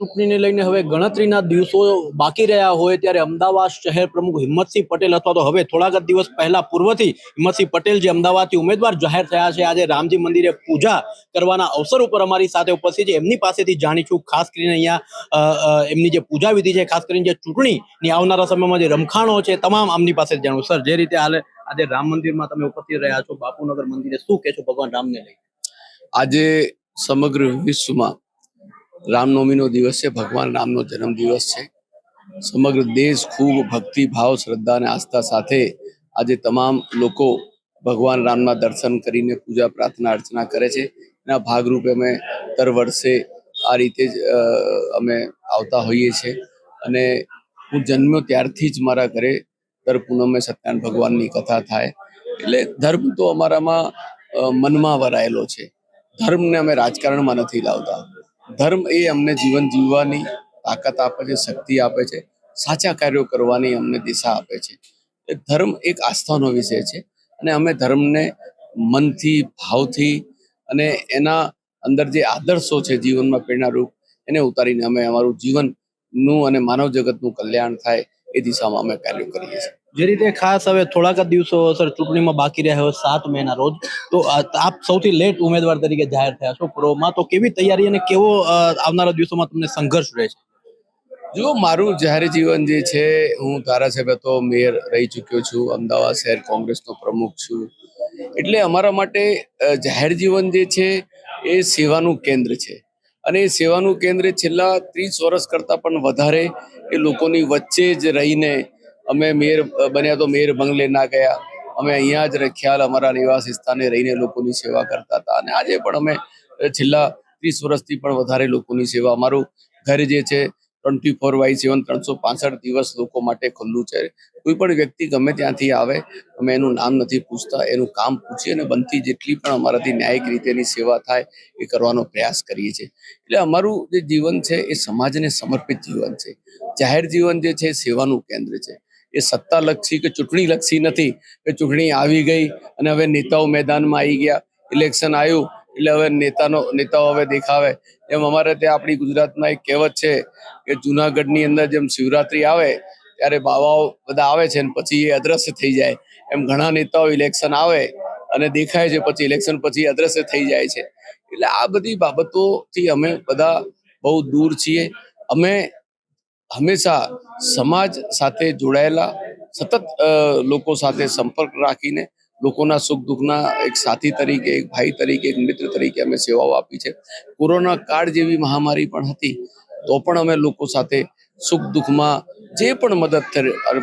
ચૂંટણીને લઈને હવે ગણતરીના દિવસો બાકી રહ્યા હોય ત્યારે અમદાવાદ શહેર પ્રમુખ હિંમતસિંહ પટેલ અથવા તો હવે થોડાક જ દિવસ પહેલા પૂર્વથી હિંમતસિંહ પટેલ જે અમદાવાદથી ઉમેદવાર જાહેર થયા છે, આજે રામજી મંદિરે પૂજા કરવાના અવસર ઉપર અમારી સાથે ઉપસ્થિત છે. એમની પાસેથી જાણીશું ખાસ કરીને અહીંયા એમની જે પૂજા વિધિ છે, ખાસ કરીને જે ચૂંટણીની આવનારા સમયમાં જે રમખાણો છે, તમામ આમની પાસે જાણવું. સર, જે રીતે હાલે, આજે રામ મંદિરમાં તમે ઉપસ્થિત રહ્યા છો, બાપુનગર મંદિરે શું કહેશો ભગવાન રામને લઈ આજે સમગ્ર વિશ્વમાં રામનવમીનો દિવસ છે, ભગવાન રામનો જન્મ દિવસ છે. સમગ્ર દેશ ખૂબ ભક્તિ, ભાવ, શ્રદ્ધા અને આસ્થા સાથે આજે તમામ લોકો ભગવાન રામના દર્શન કરીને પૂજા, પ્રાર્થના, અર્ચના કરે છે. એના ભાગરૂપે અમે દર વર્ષે આ રીતે જ અમે આવતા હોઈએ છીએ. અને હું જન્મ્યો ત્યારથી જ મારા ઘરે દર પૂનમે સત્યનારાયણ ભગવાનની કથા થાય. એટલે ધર્મ તો અમારામાં મનમાં વરાયેલો છે. ધર્મને અમે રાજકારણમાં નથી લાવતા. ધર્મ એ અમને જીવન જીવવાની તાકાત આપે છે, શક્તિ આપે છે, સાચા કાર્યો કરવાની અમને દિશા આપે છે. એ ધર્મ એક આસ્થાનો વિષય છે અને અમે ધર્મને મનથી, ભાવથી અને એના અંદર જે આદર્શો છે જીવનમાં પ્રેરણારૂપ, એને ઉતારીને અમે અમારું જીવનનું અને માનવ જગતનું કલ્યાણ થાય એ દિશામાં અમે કાર્યો કરીએ છીએ. જે રીતે ખાસ હવે થોડાક જ દિવસો સર ચૂંટણીમાં બાકી રહ્યા હોય સાત મેના રોજ, તો આપ સૌથી લેટ ઉમેદવાર તરીકે જાહેર થયા છો પ્રોમાં. તો કેવી તૈયારી અને કેવો આવનારા દિવસોમાં તમને સંઘર્ષ રહે છે? જો મારું જાહેર જીવન જે છે, હું ધારાસભ્ય તો મેયર રહી ચૂક્યો છું, અમદાવાદ શહેર કોંગ્રેસનો પ્રમુખ છું. એટલે અમારા માટે જાહેર જીવન જે છે, એ સેવાનું કેન્દ્ર છે. અને એ સેવાનું કેન્દ્ર છેલ્લા ત્રીસ વર્ષ કરતાં પણ વધારે એ લોકોની વચ્ચે જ રહીને અમે મેર બન્યા તો મેર બંગલે ના ગયા. અમે અહીંયા જ ખ્યાલ અમારા નિવાસ સ્થાને રહીને લોકોની સેવા કરતા હતા. અને આજે પણ અમે છેલ્લા ત્રીસ વર્ષથી પણ વધારે લોકોની સેવા, અમારું ઘર જે છે ટ્વેન્ટી ફોર બાય સેવન ત્રણસો પાસઠ દિવસ લોકો માટે ખુલ્લું છે. કોઈ પણ વ્યક્તિ ગમે ત્યાંથી આવે, અમે એનું નામ નથી પૂછતા, એનું કામ પૂછીએ અને બનતી જેટલી પણ અમારાથી ન્યાયિક રીતેની સેવા થાય, એ કરવાનો પ્રયાસ કરીએ છીએ. એટલે અમારું જે જીવન છે, એ સમાજને સમર્પિત જીવન છે. જાહેર જીવન જે છે, સેવાનું કેન્દ્ર છે. એ સત્તા લક્ષી કે ચૂંટણી લક્ષી નથી કે ચૂંટણી આવી ગઈ અને હવે નેતાઓ મેદાનમાં આવી ગયા, ઇલેક્શન આવ્યું, એટલે હવે નેતાનો, નેતાઓ હવે દેખાવે. એમ અમારે ત્યાં આપણી ગુજરાતમાં એક કહેવત છે કે જુનાગઢની અંદર જેમ શિવરાત્રી આવે, ત્યારે બાવાઓ બધા આવે છે અને પછી એ અદ્રશ્ય થઈ જાય. એમ ઘણા નેતાઓ ઇલેક્શન આવે અને દેખાય છે પછી ઇલેક્શન પછી અદ્રશ્ય થઈ જાય છે. એટલે આ બધી બાબતોથી અમે બધા બહુ દૂર છીએ. અમે હંમેશા સમાજ સાથે જોડાયેલા, સતત લોકો સાથે સંપર્ક રાખીને લોકોના સુખ દુઃખના એક સાથી તરીકે, એક ભાઈ તરીકે, એક મિત્ર તરીકે અમે સેવાઓ આપી છે. કોરોના કાળ જેવી મહામારી પણ હતી, તો પણ અમે લોકો સાથે સુખ દુઃખમાં જે પણ મદદ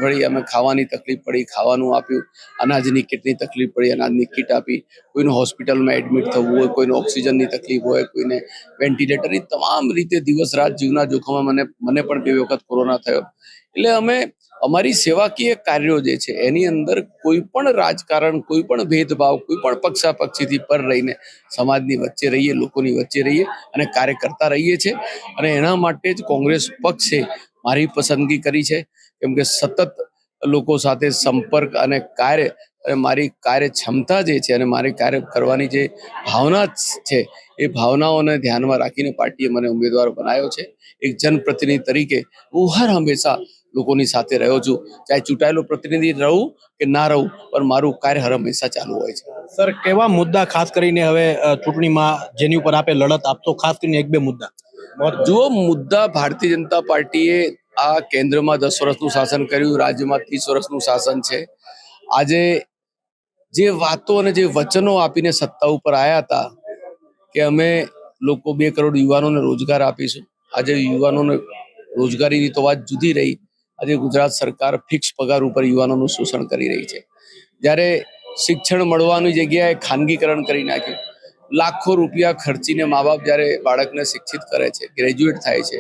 કરી અમે ખાવાની તકલીફ પડી, ખાવાનું આપ્યું, અનાજની કીટની તકલીફ પડી, અનાજની કીટ આપી, કોઈને હોસ્પિટલમાં એડમિટ થવું હોય, કોઈને ઓક્સિજનની તકલીફ હોય, કોઈને વેન્ટિલેટરની તમામ રીતે દિવસ રાત જીવના જોખમમાં મને મને પણ બે વખત કોરોના થયો. એટલે અમે, અમારી સેવાકીય કાર્યો જે છે, એની અંદર કોઈ પણ રાજકારણ, કોઈ પણ ભેદભાવ, કોઈ પણ પક્ષાપક્ષીથી પર રહીને સમાજની વચ્ચે રહીએ, લોકોની વચ્ચે રહીએ અને કાર્ય કરતા રહીએ છીએ. અને એના માટે જ કોંગ્રેસ પક્ષે મારી પસંદગી કરી છે, કેમ કે સતત લોકો સાથે સંપર્ક અને કાર્ય અને મારી કાર્ય ક્ષમતા જે છે અને મારી કાર્ય કરવાની જે ભાવના છે, એ ભાવનાઓને ધ્યાનમાં રાખીને પાર્ટીએ મને ઉમેદવાર બનાવ્યો છે. એક જનપ્રતિનિધિ તરીકે હું હર હંમેશા લોકોની સાથે રહ્યો છું. ચાહે ચૂંટાયેલો પ્રતિનિધિ રહું કે ના રહું, પણ મારું કાર્ય હર હંમેશા ચાલુ હોય છે. સર, કેવા મુદ્દા, ખાસ કરીને હવે ચૂંટણીમાં જેની ઉપર આપે લડત આપશો ખાસ કરીને એક બે મુદ્દા? જુઓ મુદ્દા ભારતીય જનતા પાર્ટીએ આ કેન્દ્રમાં દસ વર્ષનું શાસન કર્યું, રાજ્યમાં ત્રીસ વર્ષનું શાસન છે, આજે જે વાતો અને જે વચનો આપીને સત્તા ઉપર આવ્યા હતા કે અમે લોકો બે કરોડ યુવાનોને રોજગાર આપીશું. આજે યુવાનોને રોજગારીની તો વાત જુદી રહી. આજે ગુજરાત સરકાર ફિક્સ પગાર ઉપર યુવાનોનું શોષણ કરી રહી છે. જ્યારે શિક્ષણ મળવાની જગ્યાએ ખાનગીકરણ કરી નાખ્યું. લાખો રૂપિયા ખર્ચીને મા બાપ જ્યારે બાળકને શિક્ષિત કરે છે ગ્રેજ્યુએટ થાય છે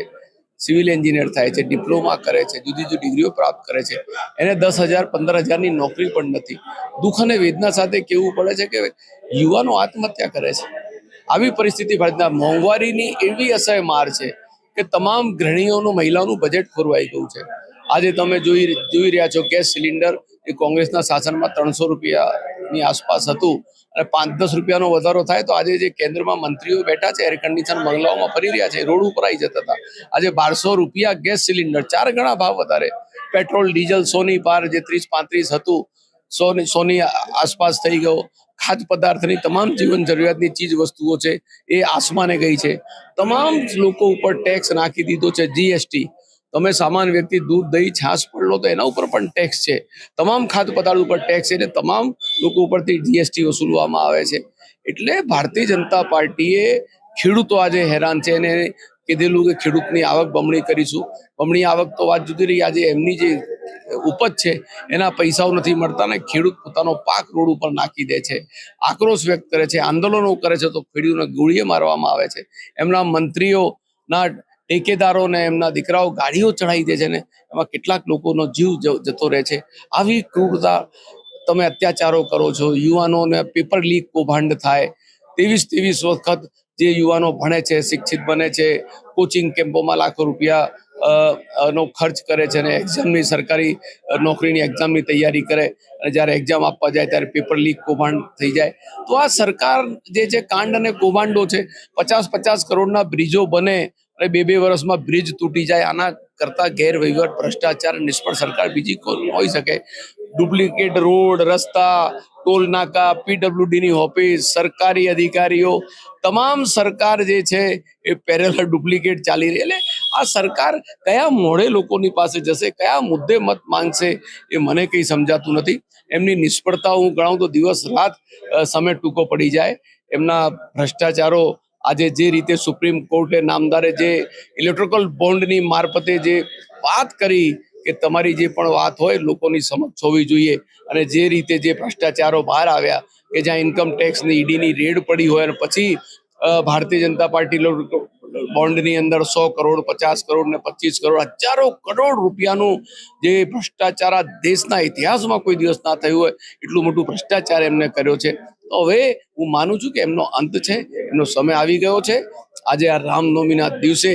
સિવિલ એન્જિનિયર થાય છે ડિપ્લોમા કરે છે, જુદી જુદી ડિગ્રીઓ પ્રાપ્ત કરે છે, એને દસ હજાર, પંદર હજારની નોકરી પણ નથી. દુઃખ અને વેદના સાથે કહેવું પડે છે કે યુવાનો આત્મહત્યા કરે છે. આવી પરિસ્થિતિ ભારતના મોંઘવારીની એવી અસહ્ય માર છે કે તમામ ગૃહિણીઓનું, મહિલાઓનું બજેટ ખોરવાઈ ગયું છે. આજે તમે જોઈ જોઈ રહ્યા છો ગેસ સિલિન્ડર એ કોંગ્રેસના શાસનમાં ત્રણસો રૂપિયાની આસપાસ હતું અને પાંચ દસ રૂપિયાનો વધારો થાય તો આજે જે કેન્દ્રમાં મંત્રીઓ બેઠા છે એર બંગલાઓમાં ફરી રહ્યા છે, રોડ ઉપર આવી જતા હતા. આજે બારસો રૂપિયા ગેસ સિલિન્ડર, ચાર ગણા ભાવ વધારે. પેટ્રોલ, ડીઝલ સોની પાર જે ત્રીસ પાંત્રીસ હતું, સોની સોની આસપાસ થઈ ગયો. ખાદ્ય પદાર્થની તમામ જીવન જરૂરિયાતની ચીજ વસ્તુઓ છે, એ આસમાને ગઈ છે. તમામ લોકો ઉપર ટેક્સ નાખી દીધો છે જીએસટી તમે સામાન્ય વ્યક્તિ દૂધ, દહીં, છાશ પણ લો તો એના ઉપર પણ ટેક્સ છે. તમામ ખાદ્ય પદાર્થ ઉપર ટેક્સ છે અને તમામ લોકો ઉપરથી જીએસટી વસૂલવામાં આવે છે. એટલે ભારતીય જનતા પાર્ટીએ ખેડૂતો આજે હેરાન છે અને કીધેલું કે ખેડૂતની આવક બમણી કરીશું. બમણી આવક તો વાત જુદી રહી. આજે એમની જે ઉપજ છે, એના પૈસાઓ નથી મળતા ને ખેડૂત પોતાનો પાક રોડ ઉપર નાખી દે છે. આક્રોશ વ્યક્ત કરે છે, આંદોલનો કરે છે તો ખેડૂતોને ગોળીએ મારવામાં આવે છે. એમના મંત્રીઓના ટેકેદારોને, એમના દીકરાઓ ગાડીઓ ચડાવી દે છે ને એમાં કેટલાક લોકોનો જીવ જતો રહે છે. આવી ક્રૂરતા તમે અત્યાચારો કરો છો, યુવાનોને પેપર લીક કૌભાંડ થાય ત્રેવીસ ત્રેવીસ વખત જે યુવાનો ભણે છે, શિક્ષિત બને છે કોચિંગ કેમ્પોમાં લાખો રૂપિયા નો ખર્ચ કરે છે અને એક્ઝામની સરકારી નોકરીની એક્ઝામની તૈયારી કરે અને જ્યારે એક્ઝામ આપવા જાય ત્યારે પેપર લીક કૌભાંડ થઈ જાય. તો આ સરકાર જે છે કાંડ અને કૌભાંડો છે, પચાસ પચાસ કરોડના બ્રિજો બને અને બે બે વર્ષમાં બ્રિજ તૂટી જાય, આના કરતા ગેરવહીવટ, ભ્રષ્ટાચાર, નિષ્ફળ સરકાર બીજી કોઈ હોઈ શકે. ડુપ્લિકેટ રોડ, રસ્તા, ટોલ નાકા, પીડબ્લ્યુડીની ઓફિસ, સરકારી અધિકારીઓ, તમામ સરકાર જે છે એ પેરેલર ડુપ્લિકેટ ચાલી રહી. એટલે આ સરકાર કયા મોડે લોકોની પાસે જશે, કયા મુદ્દે મત માંગશે એ મને કંઈ સમજાતું નથી. એમની નિષ્ફળતા હું ગણાવું તો દિવસ રાત સમય ટૂંકો પડી જાય. એમના ભ્રષ્ટાચારો આજે જે રીતે સુપ્રીમ કોર્ટે નામદારે જે ઇલેક્ટ્રિકલ બોન્ડની મારફતે જે વાત કરી કે તમારી જે પણ વાત હોય લોકોની સમક્ષ હોવી જોઈએ અને જે રીતે જે ભ્રષ્ટાચારો બહાર આવ્યા, કે જ્યાં ઇન્કમ ટેક્સની ઈડીની રેડ પડી હોય અને પછી ભારતીય જનતા પાર્ટી બોન્ડની અંદર સો કરોડ, પચાસ કરોડ ને પચીસ કરોડ, હજારો કરોડ રૂપિયાનું જે ભ્રષ્ટાચાર આ દેશના ઇતિહાસમાં કોઈ દિવસ ના થયું હોય, એટલું મોટું ભ્રષ્ટાચાર એમને કર્યો છે. તો હવે હું માનું છું કે એમનો અંત છે, એમનો સમય આવી ગયો છે. આજે આ રામનવમીના દિવસે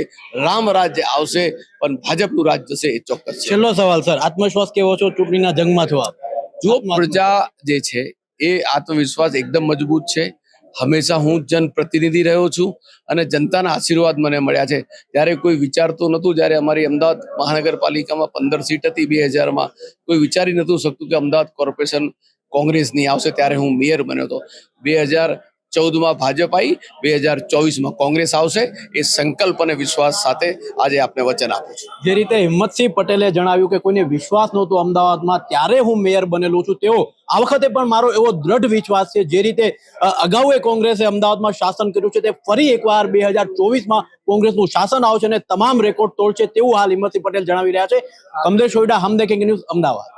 રામ રાજ્ય આવશે પણ ભાજપનું રાજ જશે એ ચોક્કસ છેલ્લો સવાલ સર. આત્મવિશ્વાસ કેવો છો? ચૂંટણીના જંગમાં છો જો પ્રજા જે છે એ આત્મવિશ્વાસ એકદમ મજબૂત છે. હંમેશા હું જનપ્રતિનિધિ રહ્યો છું અને જનતાના આશીર્વાદ મને મળ્યા છે. ત્યારે કોઈ વિચારતું નહોતું જ્યારે અમારી અમદાવાદ મહાનગરપાલિકામાં પંદર સીટ હતી બે હજારમાં કોઈ વિચારી નહોતું શકતું કે અમદાવાદ કોર્પોરેશન કોંગ્રેસની આવશે. ત્યારે હું મેયર બન્યો હતો. બે હજાર ચૌદમાં ભાજપ આવી બે હજાર ચોવીસમાં કોંગ્રેસ આવશે. એ સંકલ્પ અને વિશ્વાસ સાથે આજે આપને વચન આપું છું. જે રીતે હિંમતસિંહ પટેલે જણાવ્યું કે કોઈને વિશ્વાસ નહોતો અમદાવાદમાં, ત્યારે હું મેયર બનેલો છું. તેઓ આ વખતે પણ મારો એવો દ્રઢ વિશ્વાસ છે. જે રીતે અગાઉ એ કોંગ્રેસે અમદાવાદમાં શાસન કર્યું છે, તે ફરી એકવાર બે હજાર ચોવીસમાં કોંગ્રેસનું શાસન આવશે અને તમામ રેકોર્ડ તોડશે તેવું હાલ હિંમતસિંહ પટેલ જણાવી રહ્યા છે. કમદેશ સોયડા હમ દેખેંગે ન્યૂઝ, અમદાવાદ.